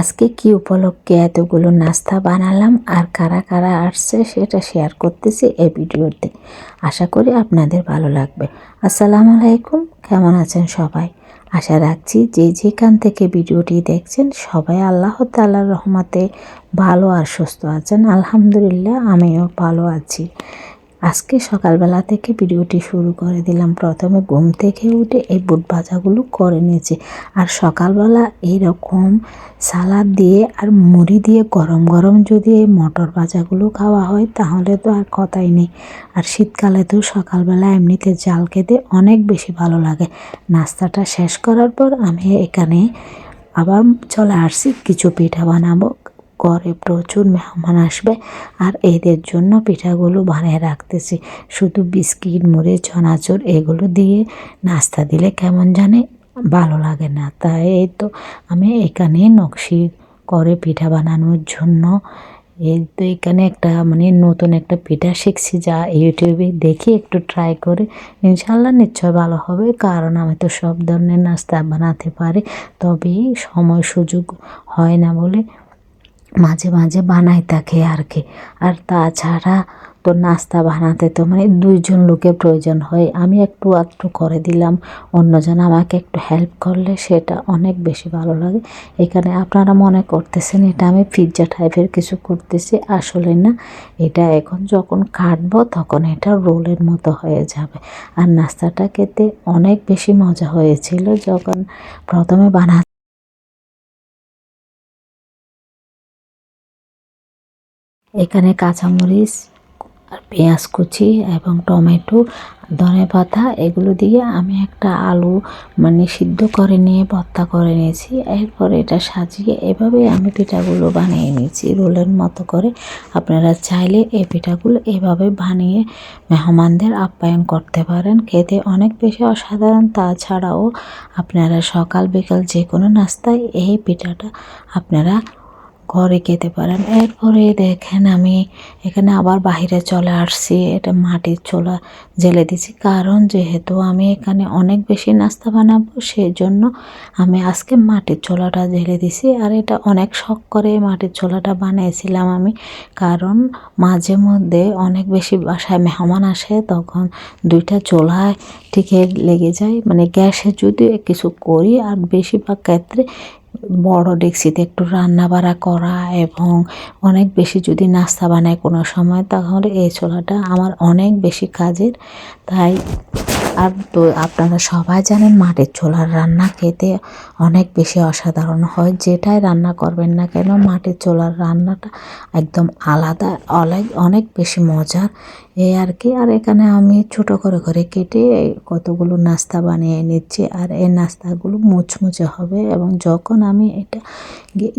আজকে কি উপলক্ষে এতগুলো নাস্তা বানালাম আর কারা কারা আসছে সেটা শেয়ার করতেছি এই ভিডিওতে। আশা করি আপনাদের ভালো লাগবে। আসসালামু আলাইকুম, কেমন আছেন সবাই? আশা রাখছি যে যেখান থেকে ভিডিওটি দেখছেন সবাই আল্লাহ তাল্লার রহমাতে ভালো আর সুস্থ আছেন। আলহামদুলিল্লাহ, আমিও ভালো আছি। আজকে সকালবেলা থেকে ভিডিওটি শুরু করে দিলাম। প্রথমে ঘুম থেকে উঠে এই বুট ভাজাগুলো করে নিয়েছি। আর সকালবেলা এইরকম সালাদ দিয়ে আর মুড়ি দিয়ে গরম গরম যদি এই মটর ভাজাগুলো খাওয়া হয়, তাহলে তো আর কথাই নেই। আর শীতকালে তো সকালবেলা এমনিতে জাল খেতে অনেক বেশি ভালো লাগে। নাস্তাটা শেষ করার পর আমি এখানে আবার চলে আসছি। কিছু পিঠা বানাবো। ঘরে প্রচুর মেহমান আসবে আর এদের জন্য পিঠাগুলো বানিয়ে রাখতেছি। শুধু বিস্কিট, মুড়ি, চনাচুর এগুলো দিয়ে নাস্তা দিলে কেমন জানে ভালো লাগে না। তাই এই তো আমি এখানে নকশি করে পিঠা বানানোর জন্য এই তো এখানে একটা মানে নতুন একটা পিঠা শিখছি যা ইউটিউবে দেখি একটু ট্রাই করে ইনশাল্লাহ নিশ্চয় ভালো হবে। কারণ আমি তো সব ধরনের নাস্তা বানাতে পারি তবে সময় সুযোগ হয় না বলে মাঝে মাঝে বানাই থাকে আর কি। আর তাছাড়া তো নাস্তা বানাতে তো মানে দুইজন লোকের প্রয়োজন হয়। আমি একটু একটু করে দিলাম। অন্যজন আমাকে একটু হেল্প করলে সেটা অনেক বেশি ভালো লাগে। এখানে আপনারা মনে করতেছেন এটা আমি পিৎজা টাইপের কিছু করতেছি, আসলে না। এটা এখন যখন কাটবো তখন এটা রোলের মতো হয়ে যাবে। আর নাস্তাটা খেতে অনেক বেশি মজা হয়েছিল যখন প্রথমে বানা এখানে কাঁচামরিচ আর পেঁয়াজ কুচি এবং টমেটো, ধনে পাতা, এগুলো দিয়ে আমি একটা আলু মানে সিদ্ধ করে নিয়ে, ভর্তা করে নিয়েছি। এরপর এটা সাজিয়ে এভাবে আমি পিঠাগুলো বানিয়ে নিয়েছি রোলের মতো করে। আপনারা চাইলে এই পিঠাগুলো এভাবে বানিয়ে মেহমানদের আপ্যায়ন করতে পারেন। খেতে অনেক বেশি অসাধারণ। তাছাড়াও আপনারা সকাল বিকাল যে কোনো নাস্তায় এই পিঠাটা আপনারা ঘরে খেতে পারেন। এরপরে দেখেন আমি এখানে আবার বাহিরে চলে আসছি। এটা মাটির চোলা জেলে দিছি। কারণ যেহেতু আমি এখানে অনেক বেশি নাস্তা বানাবো সেই জন্য আমি আজকে মাটির চোলাটা জেলে দিছি। আর এটা অনেক শখ করে মাটির চোলাটা বানিয়েছিলাম আমি। কারণ মাঝে মধ্যে অনেক বেশি বাসায় মেহমান আসে, তখন দুইটা চোলায় টিকে লেগে যায়। মানে গ্যাসে যদি কিছু করি, আর বেশিরভাগ ক্ষেত্রে বড় ডেক্সিতে একটু রান্না বাড়া করা এবং অনেক বেশি যদি নাস্তা বানায় কোনো সময়, তাহলে এই ছোলাটা আমার অনেক বেশি কাজের। তাই আর তো আপনারা সবাই জানেন মাটির চোলার রান্না খেতে অনেক বেশি অসাধারণ হয়। যেটাই রান্না করবেন না কেন, মাটির চোলার রান্নাটা একদম আলাদা অনেক অনেক বেশি মজার। এই আর কি। আর এখানে আমি ছোট করে করে কেটে কতগুলো নাস্তা বানিয়ে নিচ্ছি। আর এই নাস্তাগুলো মুচমুচে হবে এবং যখন আমি এটা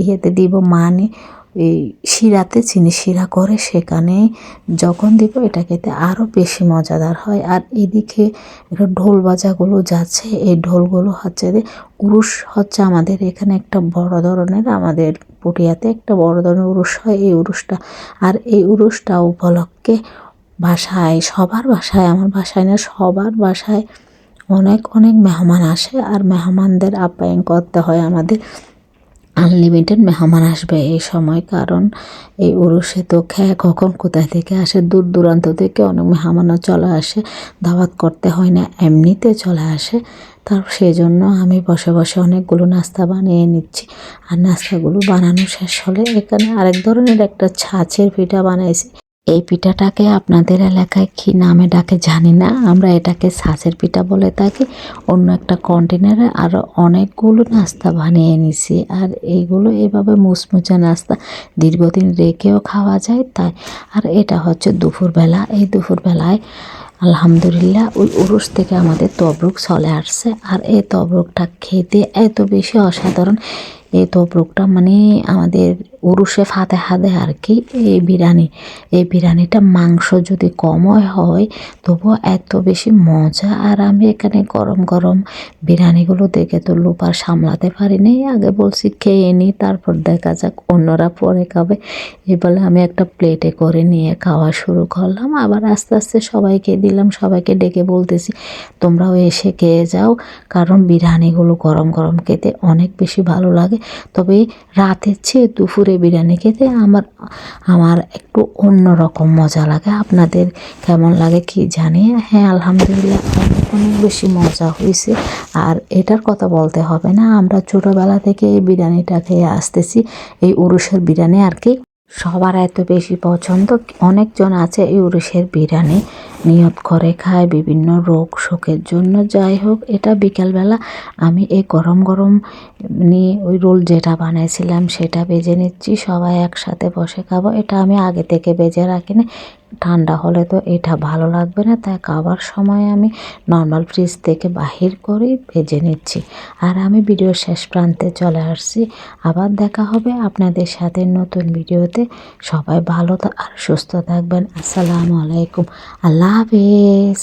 ইয়েতে দিব মানে এই শিরাতে চিনি শিরা করে, সেখানে যখন দিব এটা খেতে আরও বেশি মজাদার হয়। আর এদিকে একটা ঢোল বাজাগুলো যাচ্ছে। এই ঢোলগুলো হচ্ছে যে উরুষ হচ্ছে আমাদের এখানে একটা বড় ধরনের, আমাদের পুটিয়াতে একটা বড় ধরনের উরুষ হয় এই উরুষটা আর এই উরুষটা উপলক্ষে বাসায়, সবার বাসায়, আমার বাসায় না, সবার বাসায় অনেক অনেক মেহমান আসে। আর মেহমানদের আপ্যায়ন করতে হয় আমাদের। আনলিমিটেড মেহমান আসবে এই সময়, কারণ এই উরুষে তো খেয়ে কখন কোথায় থেকে আসে? দূর দূরান্ত থেকে অনেক মেহমানও চলে আসে। দাওয়াত করতে হয় না, এমনিতে চলে আসে। তার সেই জন্য আমি বসে বসে অনেকগুলো নাস্তা বানিয়ে নিচ্ছি। আর নাস্তাগুলো বানানো শেষ হলে এখানে আরেক ধরনের একটা ছাঁচের পিঠা বানাইছি। এই পিঠাটাকে আপনাদের এলাকায় কি নামে ডাকে জানি না। আমরা এটাকে সাজের পিঠা বলে থাকি। অন্য একটা কন্টেনারে আরও অনেকগুলো নাস্তা বানিয়ে নিছি। আর এইগুলো এভাবে মুচমুচে নাস্তা দীর্ঘদিন রেখেও খাওয়া যায়, তাই আর এটা হচ্ছে দুপুরবেলা। এই দুপুরবেলায় আলহামদুলিল্লাহ ওই উরুস থেকে আমাদের তবরুক চলে আসছে। আর এই তবরুকটা খেতে এত বেশি অসাধারণ এই তবরুকটা মানে আমাদের উরুষে ফাতে হাতে আর কি এই বিরিয়ানি। এই বিরিয়ানিটা মাংস যদি কম হয়, তবুও এত বেশি মজা। আর আমি এখানে গরম গরম বিরিয়ানিগুলো দেখে তো লোপার সামলাতে পারিনি। আগে বলছি খেয়ে নিই তারপর দেখা যাক অন্যরা পরে খাবে। এই বলে আমি একটা প্লেটে করে নিয়ে খাওয়া শুরু করলাম। আবার আস্তে আস্তে সবাইকে দিলাম, সবাইকে ডেকে বলতেছি, তোমরাও এসে খেয়ে যাও। কারণ বিরিয়ানিগুলো গরম গরম খেতে অনেক বেশি ভালো লাগে। তবে রাতের চেয়ে দুপুরে বিরিয়ানি খেতে আমার আমার একটু অন্যরকম মজা লাগে। আপনাদের কেমন লাগে কি জানি? হ্যাঁ আলহামদুলিল্লাহ অনেক অনেক বেশি মজা হয়েছে। আর এটার কথা বলতে হবে না, আমরা ছোটোবেলা থেকে এই বিরিয়ানিটা খেয়ে আসতেছি। এই উরুষের বিরিয়ানি আর কি। সবার এত বেশি পছন্দ, অনেকজন আছে এই উরুষের বিরিয়ানি। নিয়ত করে খায়, বিভিন্ন রোগ শোকের জন্য। যাই হোক, এটা বিকালবেলা আমি এই গরম গরম নিয়ে ওই রোল যেটা বানাইছিলাম সেটা বেজে নিচ্ছি, সবাই একসাথে বসে খাব। এটা আমি আগে থেকে বেজে রাখিনি। ঠান্ডা হলে তো এটা ভালো লাগবে না, তাই খাবার সময় আমি নর্মাল ফ্রিজ থেকে বাহির করে ভেজে নিচ্ছি। আর আমি ভিডিও শেষ প্রান্তে চলে আসছি। আবার দেখা হবে আপনাদের সাথে নতুন ভিডিওতে সবাই ভালো আর সুস্থ থাকবেন। আসসালামু আলাইকুম। আল্লাহ হাফেজ।